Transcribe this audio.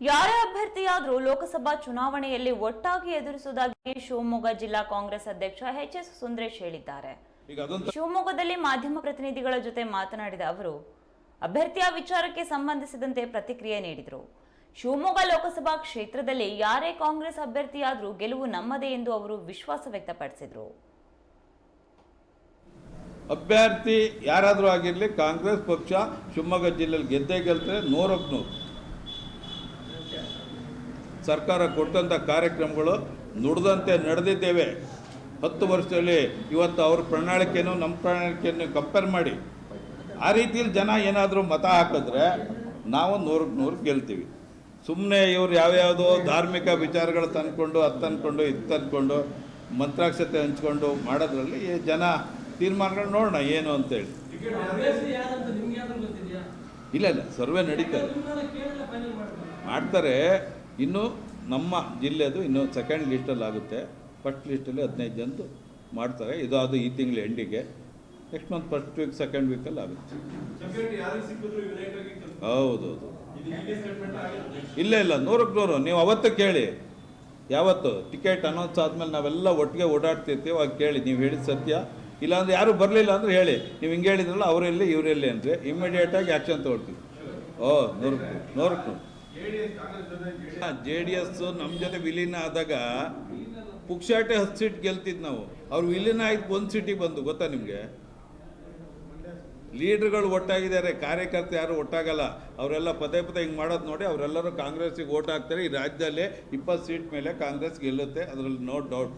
ಯಾರೇ ಅಭ್ಯರ್ಥಿಯಾದರೂ ಲೋಕಸಭಾ ಚುನಾವಣೆಯಲ್ಲಿ ಒಟ್ಟಾಗಿ ಎದುರಿಸುವುದಾಗಿ ಶಿವಮೊಗ್ಗ ಜಿಲ್ಲಾ ಕಾಂಗ್ರೆಸ್ ಅಧ್ಯಕ್ಷ ಎಚ್ ಎಸ್ ಸುಂದರೇಶ್ ಹೇಳಿದ್ದಾರೆ. ಶಿವಮೊಗ್ಗದಲ್ಲಿ ಮಾಧ್ಯಮ ಪ್ರತಿನಿಧಿಗಳ ಜೊತೆ ಮಾತನಾಡಿದ ಅವರು ಅಭ್ಯರ್ಥಿಯ ವಿಚಾರಕ್ಕೆ ಸಂಬಂಧಿಸಿದಂತೆ ಪ್ರತಿಕ್ರಿಯೆ ನೀಡಿದರು. ಶಿವಮೊಗ್ಗ ಲೋಕಸಭಾ ಕ್ಷೇತ್ರದಲ್ಲಿ ಯಾರೇ ಕಾಂಗ್ರೆಸ್ ಅಭ್ಯರ್ಥಿಯಾದರೂ ಗೆಲುವು ನಮ್ಮದೇ ಎಂದು ಅವರು ವಿಶ್ವಾಸ ವ್ಯಕ್ತಪಡಿಸಿದರು. ಅಭ್ಯರ್ಥಿ ಯಾರಾದರೂ ಆಗಿರಲಿ ಕಾಂಗ್ರೆಸ್ ಪಕ್ಷ ಶಿವಮೊಗ್ಗ ಜಿಲ್ಲೆಯಲ್ಲಿ ಗೆದ್ದೇ ಗೆಲ್ತಾರೆ ನೂರಕ್ಕೆ ನೂರು. ಸರ್ಕಾರ ಕೊಟ್ಟಂಥ ಕಾರ್ಯಕ್ರಮಗಳು ನುಡಿದಂತೆ ನಡೆದಿದ್ದೇವೆ. ಹತ್ತು ವರ್ಷದಲ್ಲಿ ಇವತ್ತು ಅವ್ರ ಪ್ರಣಾಳಿಕೆಯನ್ನು, ನಮ್ಮ ಪ್ರಣಾಳಿಕೆಯನ್ನು ಕಂಪೇರ್ ಮಾಡಿ. ಆ ರೀತಿಯಲ್ಲಿ ಜನ ಏನಾದರೂ ಮತ ಹಾಕಿದ್ರೆ ನಾವು ನೂರಕ್ಕೆ ನೂರು ಗೆಲ್ತೀವಿ. ಸುಮ್ಮನೆ ಇವ್ರು ಯಾವ್ಯಾವುದೋ ಧಾರ್ಮಿಕ ವಿಚಾರಗಳು ತಂದ್ಕೊಂಡು, ಅದು ತಂದ್ಕೊಂಡು, ಇದು ತಂದ್ಕೊಂಡು, ಮಂತ್ರಾಕ್ಷತೆ ಹಂಚ್ಕೊಂಡು ಮಾಡೋದ್ರಲ್ಲಿ ಜನ ತೀರ್ಮಾನಗಳು ನೋಡೋಣ ಏನು ಅಂತೇಳಿ. ಇಲ್ಲ ಇಲ್ಲ, ಸರ್ವೆ ನಡೀತಾರೆ ಮಾಡ್ತಾರೆ. ಇನ್ನು ನಮ್ಮ ಜಿಲ್ಲೆದು ಇನ್ನು ಸೆಕೆಂಡ್ ಲಿಸ್ಟಲ್ಲಿ ಆಗುತ್ತೆ. ಫಸ್ಟ್ ಲಿಸ್ಟಲ್ಲಿ ಹದಿನೈದು ಜನದು ಮಾಡ್ತಾರೆ. ಇದು ಅದು ಈ ತಿಂಗಳ ಎಂಡಿಗೆ next month first week second ವೀಕಲ್ಲಿ ಆಗುತ್ತೆ. ಹೌದೌದು ಇಲ್ಲ ಇಲ್ಲ, ನೂರಕ್ಕೆ ನೂರು. ನೀವು ಅವತ್ತು ಕೇಳಿ. ಯಾವತ್ತು? ಟಿಕೆಟ್ ಅನೌನ್ಸ್ ಆದಮೇಲೆ ನಾವೆಲ್ಲ ಒಟ್ಟಿಗೆ ಓಡಾಡ್ತಿರ್ತೀವಿ. ಅವಾಗ ಕೇಳಿ. ನೀವು ಹೇಳಿದ ಸತ್ಯ. ಇಲ್ಲಾಂದ್ರೆ ಯಾರು ಬರಲಿಲ್ಲ ಅಂದ್ರೆ ಹೇಳಿ. ನೀವು ಹಿಂಗೆ ಹೇಳಿದ್ರಲ್ಲ ಅವರೆಲ್ಲಿ ಇವರೆಲ್ಲಿ ಅಂದರೆ ಇಮ್ಮಿಡಿಯೇಟಾಗಿ ಆ್ಯಕ್ಷನ್ ತೊಗೊಳ್ತೀವಿ. ಓ, ನೂರಕ್ಕೆ ನೂರಕ್ಕೆ ನೂರು. ಜೆ ಡಿ ಎಸ್ ನಮ್ಮ ಜೊತೆ ವಿಲೀನ ಆದಾಗ ಪುಕ್ಷಾಟೆ ಹತ್ತು ಸೀಟ್ ಗೆಲ್ತಿದ್ ನಾವು. ಅವ್ರು ವಿಲೀನ ಆಯ್ತು ಒಂದು ಸೀಟಿಗೆ ಬಂದು, ಗೊತ್ತಾ ನಿಮಗೆ? ಲೀಡರ್ಗಳು ಒಟ್ಟಾಗಿದ್ದಾರೆ, ಕಾರ್ಯಕರ್ತ ಯಾರು ಒಟ್ಟಾಗಲ್ಲ. ಅವರೆಲ್ಲ ಪದೇ ಪದೇ ಹಿಂಗೆ ಮಾಡೋದು ನೋಡಿ, ಅವರೆಲ್ಲರೂ ಕಾಂಗ್ರೆಸ್ಸಿಗೆ ಓಟ್ ಹಾಕ್ತಾರೆ. ಈ ರಾಜ್ಯದಲ್ಲಿ ಇಪ್ಪತ್ತು ಸೀಟ್ ಮೇಲೆ ಕಾಂಗ್ರೆಸ್ ಗೆಲ್ಲುತ್ತೆ, ಅದರಲ್ಲಿ ನೋ ಡೌಟ್.